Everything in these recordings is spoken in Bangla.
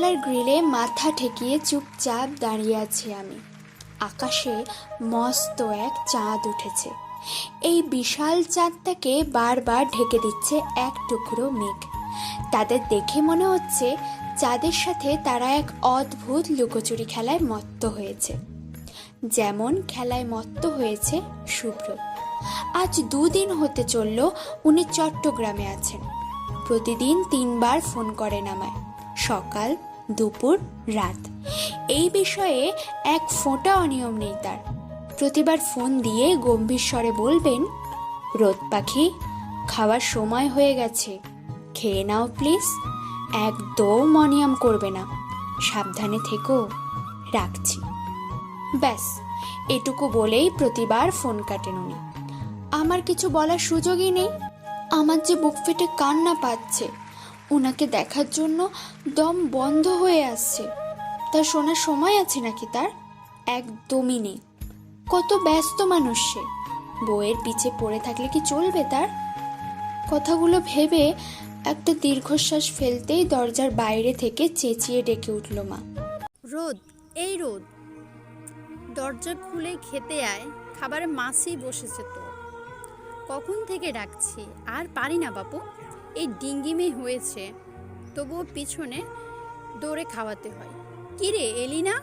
জানালার গ্রিলে মাথা ঠেকিয়ে চুপচাপ দাঁড়িয়ে আছি আমি। আকাশে মস্ত এক চাঁদ উঠেছে। এই বিশাল চাঁদটাকে বারবার ঢেকে দিচ্ছে এক টুকরো মেঘ। তাদের দেখে মনে হচ্ছে চাঁদের সাথে তারা এক অদ্ভুত লুকোচুরি খেলায় মত্ত হয়েছে। যেমন খেলায় মত্ত হয়েছে শুভ্র। আজ দুদিন হতে চলল, উনি চট্টগ্রামে আছেন। প্রতিদিন তিনবার ফোন করেন আমায়। সকাল, দুপুর, রাত। এই বিষয়ে এক ফোঁটা অনিয়ম নেই তার। প্রতিবার ফোন দিয়ে গম্ভীর স্বরে বলবেন, রোদ পাখি, খাওয়ার সময় হয়ে গেছে। খেয়ে নাও প্লিজ। একদম অনিয়ম করবে না। সাবধানে থেকো। রাখছি। ব্যাস, এটুকু বলেই প্রতিবার ফোন কাটেন উনি। আমার কিছু বলার সুযোগই নেই। আমার যে বুক ফেটে কান্না পাচ্ছে ওনাকে দেখার জন্য দম বন্ধ হয়ে আসছে। তার শোনার সময় আছে নাকি তার? একদমই নেই। কত ব্যস্ত মানুষ সে। বইয়ের পিছে পড়ে থাকলে কি চলবে তার? কথাগুলো ভেবে একটা দীর্ঘশ্বাস ফেলতেই দরজার বাইরে থেকে চেঁচিয়ে ডেকে উঠল মা। রোদ, এই রোদ। দরজা খুলে খেতে আয়, খাবারে মাছই বসেছে তো। কখন থেকে ডাকছি? আর পারি না বাপু। এই ডিঙ্গিমে হয়েছে তবুও পিছনে দৌড়ে খাওয়াতে হয়। কিরে এলি না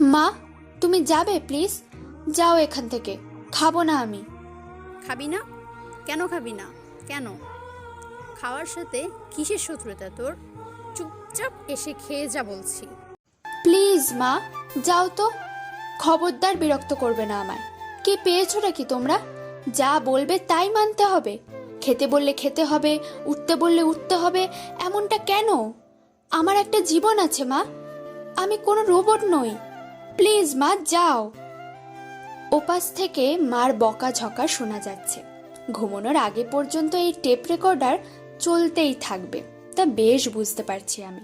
মা তুমি যাবে প্লিজ? যাও এখান থেকে। খাব না আমি। খাবি না? কেন খাবি না? কেন? খাওয়ার সাথে কিসের শত্রুতা তোর? চুপচাপ এসে খেয়ে যা বলছি। প্লিজ মা যাও তো। খবরদার বিরক্ত করবে না আমায়। কি পেয়েছ নাকি তোমরা? যা বলবে তাই মানতে হবে। খেতে বললে খেতে হবে, উঠতে বললে উঠতে হবে, এমনটা কেন? আমার একটা জীবন আছে, মা। আমি কোনো রোবট নই। প্লিজ, মা, যাও। ওপাশ থেকে মার বকা ঝকা শোনা যাচ্ছে। ঘুমানোর আগে পর্যন্ত এই টেপ রেকর্ডার চলতেই থাকবে, তা বেশ বুঝতে পারছি আমি।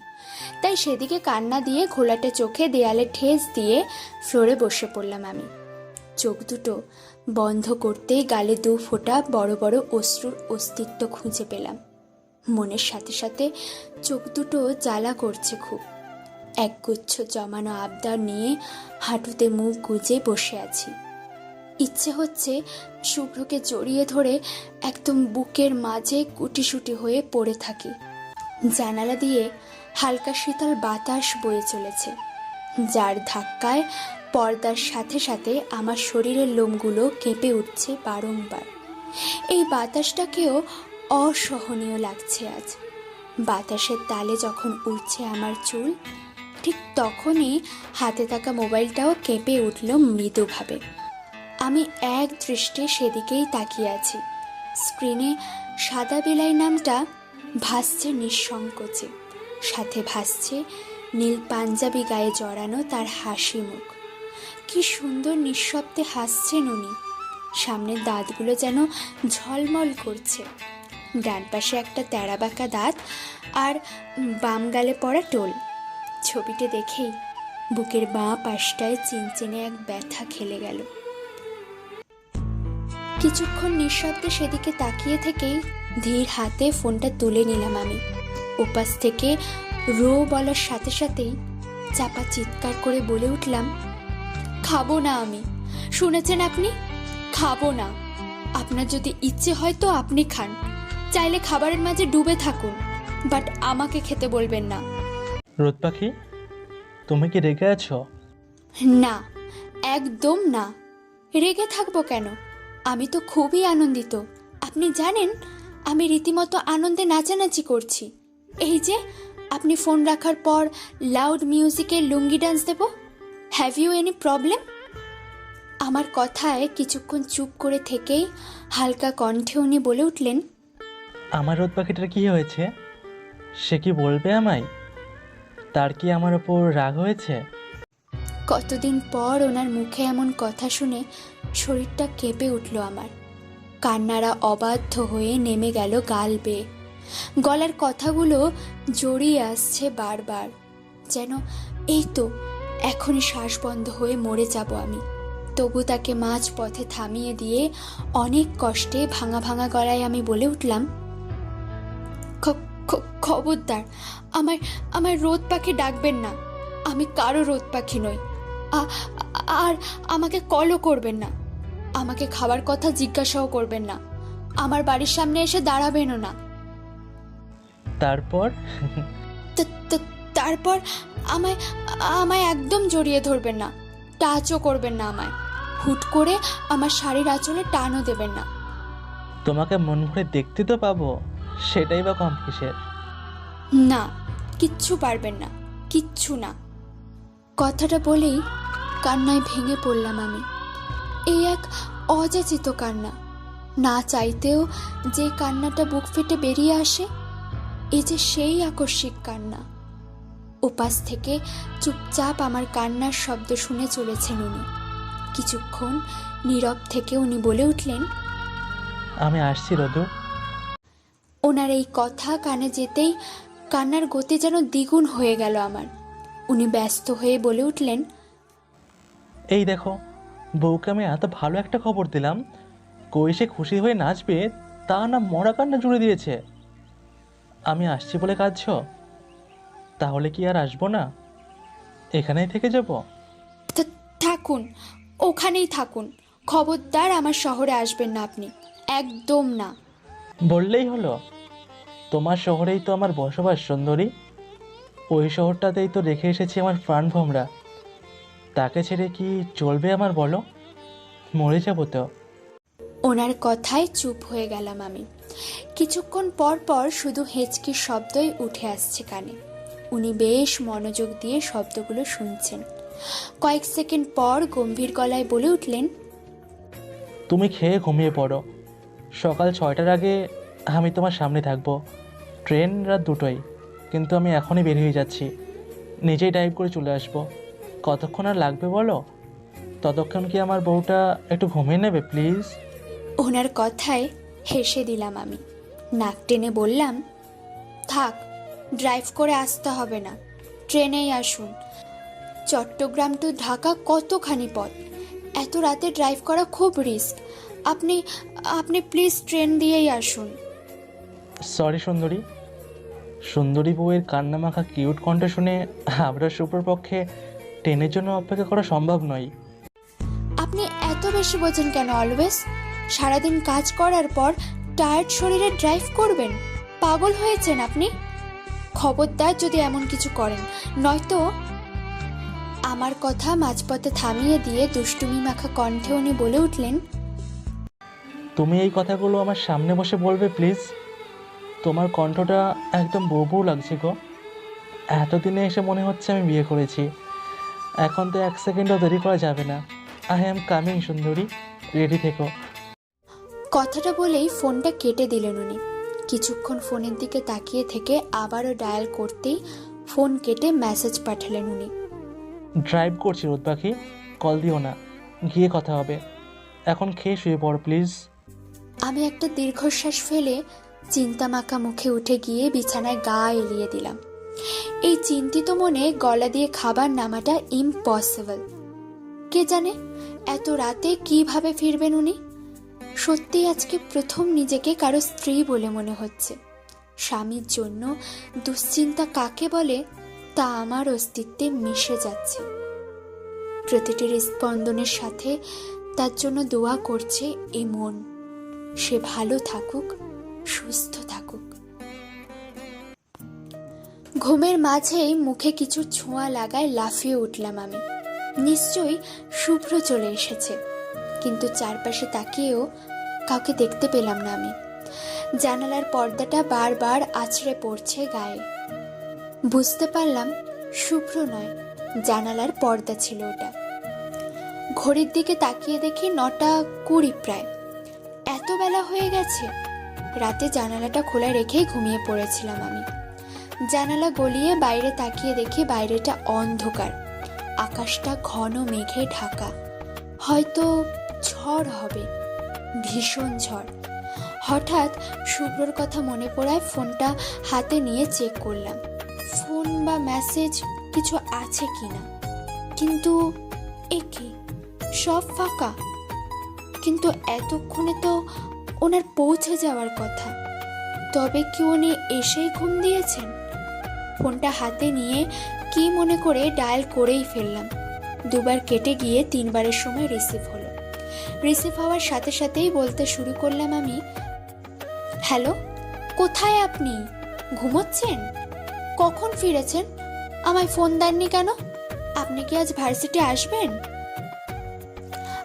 তাই সেদিকে কান্না দিয়ে ঘোলাটে চোখে দেয়ালে ঠেস দিয়ে ফ্লোরে বসে পড়লাম আমি। চোখ দুটো বন্ধ করতেই গালে দু ফোঁটা বড় বড় অশ্রুর অস্তিত্ব খুঁজে পেলাম। মনের সাথে সাথে চোখ দুটো জ্বালা করছে খুব। একগুচ্ছ জমানো আবদার নিয়ে হাঁটুতে মুখ গুজে বসে আছি। ইচ্ছে হচ্ছে শুভ্রকে জড়িয়ে ধরে একদম বুকের মাঝে কুটিসুটি হয়ে পড়ে থাকি। জানালা দিয়ে হালকা শীতল বাতাস বয়ে চলেছে, যার ধাক্কায় পর্দার সাথে সাথে আমার শরীরের লোমগুলো কেঁপে উঠছে বারংবার। এই বাতাসটাকেও অসহনীয় লাগছে আজ। বাতাসের তালে যখন উঠছে আমার চুল, ঠিক তখনই হাতে থাকা মোবাইলটাও কেঁপে উঠল মৃদুভাবে। আমি এক দৃষ্টে সেদিকেই তাকিয়ে আছি। স্ক্রিনে সাদা বিলাই নামটা ভাসছে নিঃসংকোচে। সাথে ভাসছে নীল পাঞ্জাবি গায়ে জড়ানো তার হাসি মুখ। কি সুন্দর নিঃশব্দে হাসছেন উনি। সামনের দাঁতগুলো যেন ঝলমল করছে। ডান পাশে একটা তেরাবাঁকা দাঁত আর বাম গালে পড়া টোল। ছবিটা দেখেই বুকের বাঁ পাশটায় চিনচিনে এক ব্যথা খেলে গেল। কিছুক্ষণ নিঃশব্দে সেদিকে তাকিয়ে থেকেই ধীর হাতে ফোনটা তুলে নিলাম আমি। ওপাশ থেকে রো বলার সাথে সাথেই চাপা চিৎকার করে বলে উঠলাম খাব না আমি। শুনেছেন আপনি? খাব না। আপনার যদি ইচ্ছে হয় তো আপনি খান। চাইলে খাবারের মাঝে ডুবে থাকুন বাট আমাকে খেতে বলবেন না। রোদ পাখি তুমি কি রেগে আছো? না একদম না। রেগে থাকব কেন? আমি তো খুবই আনন্দিত। আপনি জানেন আমি রীতিমতো আনন্দে নাচানাচি করছি। এই যে আপনি ফোন রাখার পর লাউড মিউজিকের লুঙ্গি ডান্স দেব? হ্যাভ ইউ এনি প্রবলেম আমার কথায় কিছুক্ষণ চুপ করে থেকেই হালকা কণ্ঠে উনি বলে উঠলেন আমার রোদ পাখিটার কী হয়েছে? সে কি বলবে আমায়? তার কি আমার ওপর রাগ হয়েছে? কতদিন পর ওনার মুখে এমন কথা শুনে শরীরটা কেঁপে উঠল আমার। কান্নারা অবাধ্য হয়ে নেমে গেল গাল বেয়ে। গলার কথাগুলো জড়িয়ে আসছে বারবার। যেন এই তো এখনই শ্বাস বন্ধ হয়ে মরে যাব আমি। তবু তাকে মাঝ পথে থামিয়ে দিয়ে অনেক কষ্টে ভাঙা ভাঙা গলায় আমি বলে উঠলাম "খ- খ- খবরদার আমার আমার রোদ পাখি ডাকবেন না। আমি কারও রোদ পাখি নই। আর আমাকে কলও করবেন না। আমাকে খাবার কথা জিজ্ঞাসাও করবেন না। আমার বাড়ির সামনে এসে দাঁড়াবেনও না। তারপর? তারপর আমায় আমায় একদম জড়িয়ে ধরবেন না। টাচও করবেন না আমায়। হুট করে আমার শাড়ির আঁচলে টানও দেবেন না। তোমাকে মন ভরে দেখতে তো পাবো সেটাই বা কম কিসের? না কিচ্ছু পারবেন না কিচ্ছু না। কথাটা বলেই কান্নায় ভেঙে পড়লাম আমি। এই এক অযাচিত কান্না। না চাইতেও যে কান্নাটা বুক ফেটে বেরিয়ে আসে এ যে সেই আকস্মিক কান্না। উপাস থেকে চুপচাপ আমার কান্নার শব্দ শুনে চলেছেন উনি। কিছুক্ষণ নীরব থেকে উনি বলে উঠলেন আমি আসছি রদু ওনার এই কথা কানে যেতেই কান্নার গতি যেন দ্বিগুণ হয়ে গেল আমার। উনি ব্যস্ত হয়ে বলে উঠলেন এই দেখো বউকে আমি এত ভালো একটা খবর দিলাম কই সে খুশি হয়ে নাচবে তা না মরা কান্না জুড়ে দিয়েছে। আমি আসছি বলে কাঁদছ? তাহলে কি আর আসব না? এখানেই থেকে যাব? "থা- থাকুন ওখানেই থাকুন। খবরদার আমার শহরে আসবেন না আপনি। একদম না। বললেই হলো। তোমার শহরেই তো আমার বসবাস সুন্দরী। ওই শহরটাতেই তো রেখে এসেছি আমার প্রাণ ভোমরা। তাকে ছেড়ে কি চলবে আমার বলো? মরে যাব তো। ওনার কথায় চুপ হয়ে গেলাম আমি। কিছুক্ষণ পর পর শুধু হেঁচকির শব্দই উঠে আসছে কানে। উনি বেশ মনোযোগ দিয়ে শব্দগুলো শুনছেন। কয়েক সেকেন্ড পর গম্ভীর গলায় বলে উঠলেন তুমি খেয়ে ঘুমিয়ে পড়ো। সকাল ছয়টার আগে আমি তোমার সামনে থাকব। ট্রেন রাত দুটোই কিন্তু আমি এখনই বের হয়ে যাচ্ছি। নিজেই ড্রাইভ করে চলে আসব। কতক্ষণ আর লাগবে বলো? ততক্ষণ কি আমার বউটা একটু ঘুমিয়ে নেবে প্লিজ ওনার কথায় হেসে দিলাম আমি। নাক টেনে বললাম থাক ড্রাইভ করে আসতে হবে না। ট্রেনেই আসুন। চট্টগ্রাম টু ঢাকা কতখানি পথ? এত রাতে ড্রাইভ করা খুব রিস্ক। আপনি আপনি প্লিজ ট্রেন দিয়েই আসুন। সরি সুন্দরী। সুন্দরী বউয়ের কান্নামাখা কিউট কণ্ঠ শুনে আমরা সুপর পক্ষে ট্রেনের জন্য অপেক্ষা করা সম্ভব নয় আপনি এত বেশি বোঝেন কেন অলওয়েজ সারাদিন কাজ করার পর টায়ার্ড শরীরে ড্রাইভ করবেন? পাগল হয়েছেন আপনি? খবরদার যদি এমন কিছু করেন নয়তো আমার কথা মাঝপথে থামিয়ে দিয়ে দুষ্টুমি মাখা কণ্ঠে উনি বলে উঠলেন তুমি এই কথাগুলো আমার সামনে বসে বলবে প্লিজ? তোমার কণ্ঠটা একদম বউ লাগছে গো। এতদিনে এসে মনে হচ্ছে আমি বিয়ে করেছি। এখন তো এক সেকেন্ডও দেরি করা যাবে না। আই অ্যাম কামিং সুন্দরী। রেডি থেকো। কথাটা বলেই ফোনটা কেটে দিলেন উনি। কিছুক্ষণ ফোনের দিকে তাকিয়ে থেকে আবারও ডায়াল করতেই ফোন কেটে মেসেজ পাঠালেন উনি। ড্রাইভ করছি রোদ পাখি কল দিও না গিয়ে কথা হবে। এখন খেয়ে শুয়ে পড় প্লিজ। আমি একটা দীর্ঘশ্বাস ফেলে চিন্তামাখা মুখে উঠে গিয়ে বিছানায় গা এলিয়ে দিলাম। এই চিন্তিত মনে গলা দিয়ে খাবার নামাটা ইম্পসিবল কে জানে এত রাতে কীভাবে ফিরবেন উনি? সত্যি আজকে প্রথম নিজেকে কারও স্ত্রী বলে মনে হচ্ছে। স্বামীর জন্য দুশ্চিন্তা কাকে বলে, তা আমার অস্তিত্বে মিশে যাচ্ছে। প্রতিটি স্পন্দনের সাথে তার জন্য দোয়া করছে এই মন। সে ভালো থাকুক, সুস্থ থাকুক। ঘুমের মাঝেই মুখে কিছু ছোঁয়া লাগায় লাফিয়ে উঠলাম আমি। নিশ্চয়ই শুভ্র চলে এসেছে। কিন্তু চারপাশে তাকিয়েও কাউকে দেখতে পেলাম না আমি। জানালার পর্দাটা বারবার আছড়ে পড়ছে গায়ে। বুঝতে পারলাম শুভ্র নয়, জানালার পর্দা ছিল ওটা। ঘড়ির দিকে তাকিয়ে দেখি নটা কুড়ি প্রায়। এত বেলা হয়ে গেছে। রাতে জানালাটা খোলা রেখেই ঘুমিয়ে পড়েছিলাম আমি। জানালা গলিয়ে বাইরে তাকিয়ে দেখি বাইরেটা অন্ধকার। আকাশটা ঘন মেঘে ঢাকা। হয়তো ঝড় হবে, ভীষণ ঝড়। হঠাৎ শুভ্রর কথা মনে পড়ায় ফোনটা হাতে নিয়ে চেক করলাম। ফোন বা মেসেজ কিছু আছে কিনা কিন্তু এ কি? সব ফাঁকা। কিন্তু এতক্ষণে তো ওনার পৌঁছে যাওয়ার কথা। তবে কি উনি এসেই ঘুম দিয়েছেন? ফোনটা হাতে নিয়ে কি মনে করে ডায়াল করেই ফেললাম। দুবার কেটে গিয়ে তিনবারের সময় রিসিভ হলো। রিসিভ হওয়ার সাথে সাথেই বলতে শুরু করলাম আমি হ্যালো কোথায় আপনি? ঘুমোচ্ছেন? কখন ফিরেছেন? আমায় ফোন দেননি কেন? আপনি কি আজ ভার্সিটি আসবেন?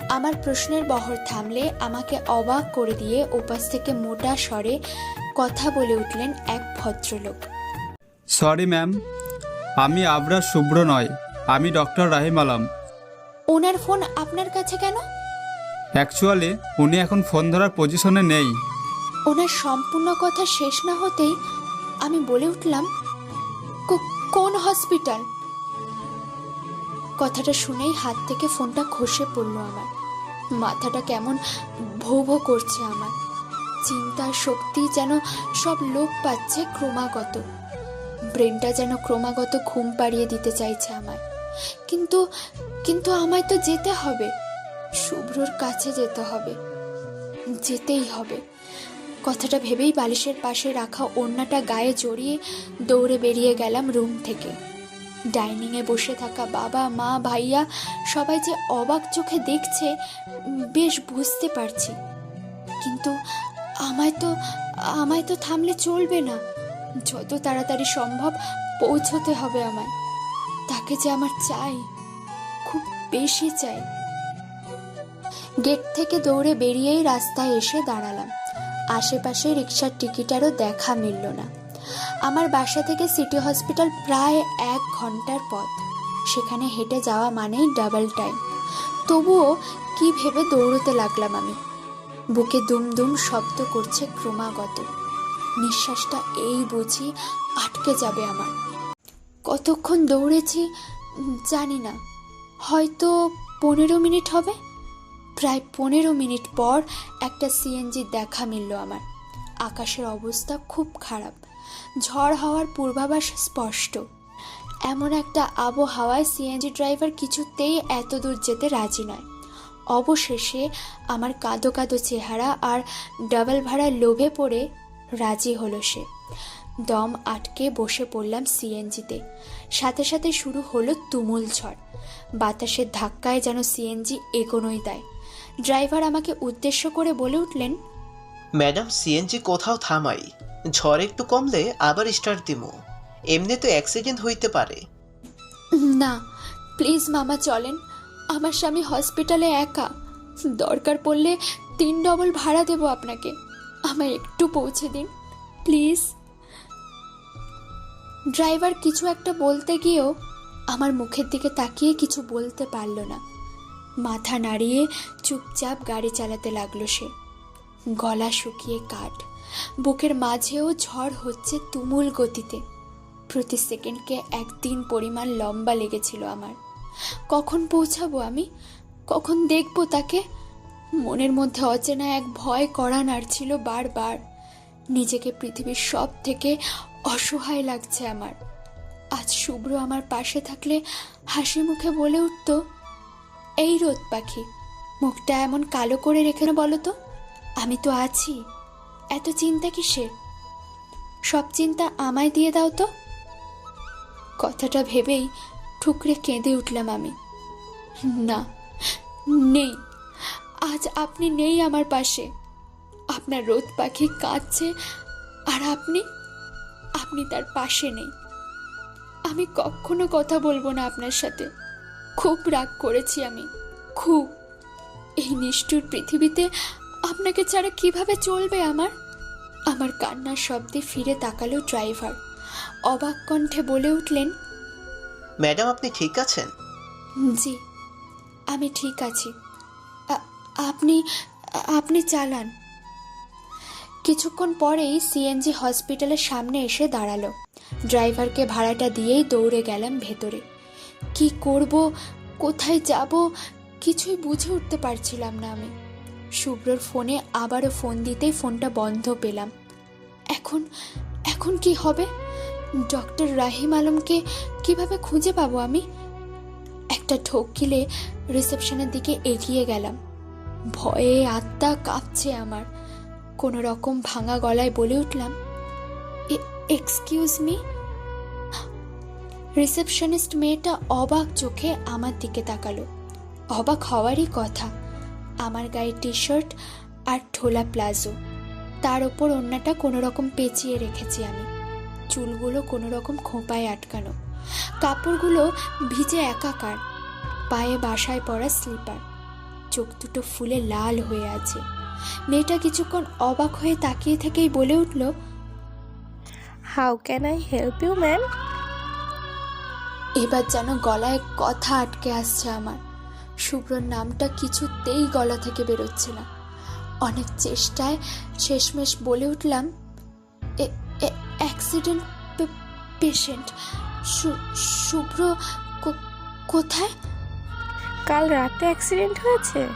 আমার প্রশ্নের বহর থামলে আমাকে অবাক করে দিয়ে ওপাশ থেকে মোটা স্বরে কথা বলে উঠলেন এক ভদ্রলোক। সরি ম্যাম আমি আবরার শুভ্র নয় আমি ডক্টর রাহিম আলম। ওনার ফোন আপনার কাছে কেন? অ্যাকচুয়ালি উনি এখন ফোন ধরার পজিশনে নেই। ওনার সম্পূর্ণ কথা শেষ না হতেই আমি বলে উঠলাম, "কো- কোন হসপিটাল কথাটা শুনেই হাত থেকে ফোনটা খসে পড়ল আমার। মাথাটা কেমন ভো ভো করছে আমার। চিন্তার শক্তি যেন সব লোপ পাচ্ছে ক্রমাগত। ব্রেনটা যেন ক্রমাগত ঘুম পাড়িয়ে দিতে চাইছে আমায়। কিন্তু কিন্তু আমায় তো যেতে হবে। শুভ্রর কাছে যেতে হবে। যেতেই হবে। কথাটা ভেবেই বালিশের পাশে রাখা ওড়নাটা গায়ে জড়িয়ে দৌড়ে বেরিয়ে গেলাম রুম থেকে। ডাইনিংয়ে বসে থাকা বাবা, মা, ভাইয়া সবাই যে অবাক চোখে দেখছে, বেশ বুঝতে পারছি। কিন্তু আমায় তো আমায় তো থামলে চলবে না। যত তাড়াতাড়ি সম্ভব পৌঁছতে হবে আমায়। তাকে যে আমার চাই, খুব বেশি চাই। গেট থেকে দৌড়ে বেরিয়েই রাস্তায় এসে দাঁড়ালাম। আশেপাশে রিক্সার টিকিটারও দেখা মিলল না। আমার বাসা থেকে সিটি হসপিটাল প্রায় এক ঘণ্টার পথ। সেখানে হেঁটে যাওয়া মানেই ডাবল টাইম। তবুও কি ভেবে দৌড়তে লাগলাম আমি? বুকে দুম দুম শব্দ করছে ক্রমাগত। নিঃশ্বাসটা এই বুঝি আটকে যাবে আমার। কতক্ষণ দৌড়েছি জানি না। হয়তো পনেরো মিনিট হবে? প্রায় পনেরো মিনিট পর একটা সিএনজি দেখা মিলল আমার। আকাশের অবস্থা খুব খারাপ। ঝড় হওয়ার পূর্বাভাস স্পষ্ট। এমন একটা আবহাওয়ায় সিএনজি ড্রাইভার কিছুতেই এত দূর যেতে রাজি নয়। অবশেষে আমার কাঁদো কাঁদো চেহারা আর ডাবল ভাড়া লোভে পড়ে রাজি হলো সে। দম আটকে বসে পড়লাম সিএনজিতে। সাথে সাথে শুরু হলো তুমুল ঝড়। বাতাসের ধাক্কায় যেন সিএনজি এগোনোই দেয়। ড্রাইভার আমাকে উদ্দেশ্য করে বলে উঠলেন ম্যাডাম সিএনজি কোথাও থামাই। ঝড় একটু কমলে আবার স্টার্ট দিমু। এমনি তো অ্যাক্সিডেন্ট হইতে পারে। না প্লিজ মামা চলেন। আমার স্বামী হসপিটালে একা। দরকার পড়লে তিন ডবল ভাড়া দেবো আপনাকে। আমায় একটু পৌঁছে দিন প্লিজ। ড্রাইভার কিছু একটা বলতে গিয়েও আমার মুখের দিকে তাকিয়ে কিছু বলতে পারল না। মাথা নাড়িয়ে চুপচাপ গাড়ি চালাতে লাগল সে। গলা শুকিয়ে কাঠ। বুকের মাঝেও ঝড় হচ্ছে তুমুল গতিতে। প্রতি সেকেন্ডকে একদিন পরিমাণ লম্বা লেগেছিল আমার। কখন পৌঁছাবো আমি? কখন দেখব তাকে? মনের মধ্যে অচেনা এক ভয় করা নাড়ছিল বারবার। নিজেকে পৃথিবীর সব থেকে অসহায় লাগছে আমার। আজ শুভ্র আমার পাশে থাকলে হাসি মুখে বলে উঠত এই রোদ পাখি, মুখটা এমন কালো করে রেখে না বলো তো? আমি তো আছি। এত চিন্তা কিসের? সব চিন্তা আমায় দিয়ে দাও তো। কথাটা ভেবেই ঠুকরে কেঁদে উঠলাম আমি। না, নেই। আজ আপনি নেই আমার পাশে। আপনার রোদ পাখি কাঁদছে আর আপনি? আপনি তার পাশে নেই। আমি কখনো কথা বলব না আপনার সাথে। খুব রাগ করেছি আমি খুব। এই নিষ্ঠুর পৃথিবীতে আপনাকে ছাড়া কীভাবে চলবে আমার? আমার কান্নার শব্দে ফিরে তাকালো ড্রাইভার। অবাক কণ্ঠে বলে উঠলেন ম্যাডাম আপনি ঠিক আছেন? জি আমি ঠিক আছি। আ- আপনি আপনি চালান। কিছুক্ষণ পরেই সিএনজি হসপিটালের সামনে এসে দাঁড়াল। ড্রাইভারকে ভাড়াটা দিয়েই দৌড়ে গেলাম ভেতরে। কি করব, কোথায় যাব, কিছুই বুঝে উঠতে পারছিলাম না আমি। শুভ্রর ফোনে আবারও ফোন দিতেই ফোনটা বন্ধ পেলাম। এখন এখন কি হবে? ডক্টর রাহিম আলমকে কীভাবে খুঁজে পাবো আমি? একটা ঢোক গিলে রিসেপশনের দিকে এগিয়ে গেলাম। ভয়ে আত্মা কাঁপছে আমার। কোনো রকম ভাঙা গলায় বলে উঠলাম এক্সকিউজ মি? রিসেপশনিস্ট মেয়েটা অবাক চোখে আমার দিকে তাকালো। অবাক হওয়ারই কথা, আমার গায়ে টি শার্ট আর ঠোলা প্লাজো। তার ওপর অন্যটা কোনো রকম পেঁচিয়ে রেখেছি আমি। চুলগুলো কোনো রকম খোঁপায় আটকানো। কাপড়গুলো ভিজে একাকার। পায়ে বাসায় পরা স্লিপার। চোখ দুটো ফুলে লাল হয়ে আছে। মেয়েটা কিছুক্ষণ অবাক হয়ে তাকিয়ে থেকেই বলে উঠল how can I help you ma'am এবার যেন গলায় কথা আটকে আসছে আমার। শুভ্রর নামটা কিছুতেই গলা থেকে বেরোচ্ছে না। অনেক চেষ্টায় শেষমেশ বলে উঠলাম অ্যাক্সিডেন্ট পেশেন্ট শুভ্র কোথায়? কাল রাতে অ্যাক্সিডেন্ট হয়েছে।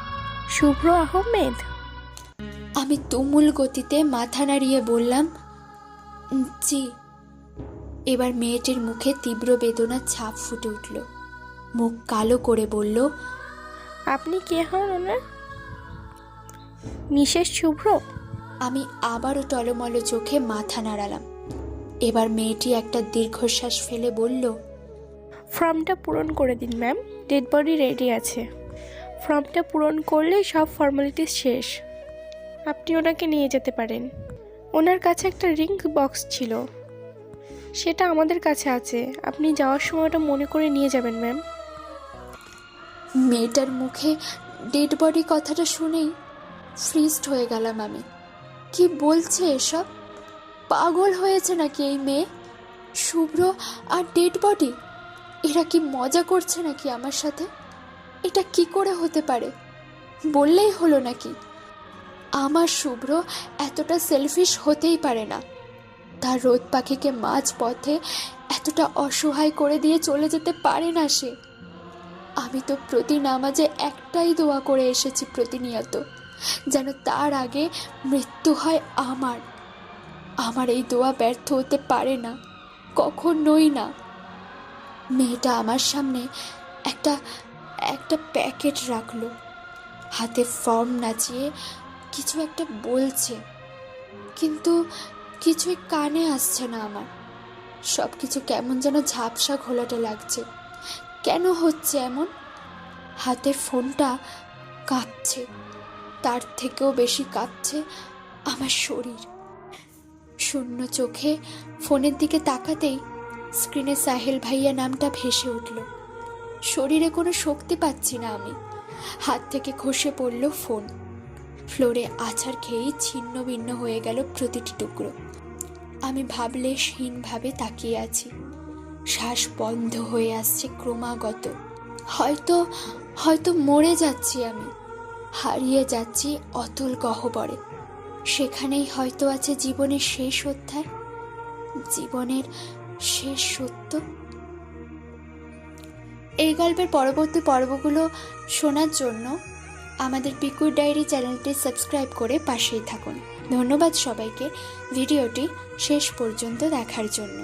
শুভ্র আহমেদ। আমি তুমুল গতিতে মাথা নাড়িয়ে বললাম জি এবার মেয়েটির মুখে তীব্র বেদনার ছাপ ফুটে উঠল। মুখ কালো করে বলল আপনি কে হন ওনার? মিসেস শুভ্র? আমি আবারও টলমল চোখে মাথা নাড়ালাম। এবার মেয়েটি একটা দীর্ঘশ্বাস ফেলে বলল ফর্মটা পূরণ করে দিন ম্যাম। ডেড বডি রেডি আছে। ফর্মটা পূরণ করলেই সব ফর্মালিটিস শেষ। আপনি ওনাকে নিয়ে যেতে পারেন। ওনার কাছে একটা রিং বক্স ছিল। সেটা আমাদের কাছে আছে। আপনি যাওয়ার সময় ওটা মনে করে নিয়ে যাবেন, ম্যাম। মেয়েটার মুখে ডেড বডি কথাটা শুনেই ফ্রিজড হয়ে গেলাম আমি। কি বলছে এসব? পাগল হয়েছে নাকি এই মেয়ে? শুভ্র আর ডেড বডি এরা কি মজা করছে নাকি আমার সাথে? এটা কি করে হতে পারে? বললেই হলো নাকি। আমার শুভ্র এতটা সেলফিশ হতেই পারে না। তার রোদ পাখিকে মাঝ পথে এতটা অসহায় করে দিয়ে চলে যেতে পারে না সে। আমি তো প্রতি নামাজে একটাই দোয়া করে এসেছি প্রতিনিয়ত, যেন তার আগে মৃত্যু হয় আমার। আমার এই দোয়া ব্যর্থ হতে পারে না, কখনোই না। মেয়েটা আমার সামনে একটা একটা প্যাকেট রাখল। হাতে ফর্ম নাচিয়ে কিছু একটা বলছে, কিন্তু কিছুই কানে আসছে না আমার। সব কিছু কেমন যেন ঝাপসা ঘোলাটে লাগছে। কেন হচ্ছে এমন? হাতের ফোনটা কাঁপছে। তার থেকেও বেশি কাঁপছে আমার শরীর। শূন্য চোখে ফোনের দিকে তাকাতেই স্ক্রিনে সাহেল ভাইয়া নামটা ভেসে উঠল। শরীরে কোনো শক্তি পাচ্ছি না আমি। হাত থেকে খসে পড়ল ফোন। ফ্লোরে আছাড় খেয়েই ছিন্ন ভিন্ন হয়ে গেল প্রতিটি টুকরো। আমি ভাবলেশহীনভাবে তাকিয়ে আছি। শ্বাস বন্ধ হয়ে আসছে ক্রমাগত। হয়তো হয়তো মরে যাচ্ছি আমি। হারিয়ে যাচ্ছি অতুল গহ্বরে। সেখানেই হয়তো আছে জীবনের শেষ অধ্যায়। জীবনের শেষ সত্য। এই গল্পের পরবর্তী পর্বগুলো শোনার জন্য আমাদের পিকুর ডায়েরি চ্যানেলটি সাবস্ক্রাইব করে পাশেই থাকুন। ধন্যবাদ সবাইকে ভিডিওটি শেষ পর্যন্ত দেখার জন্য।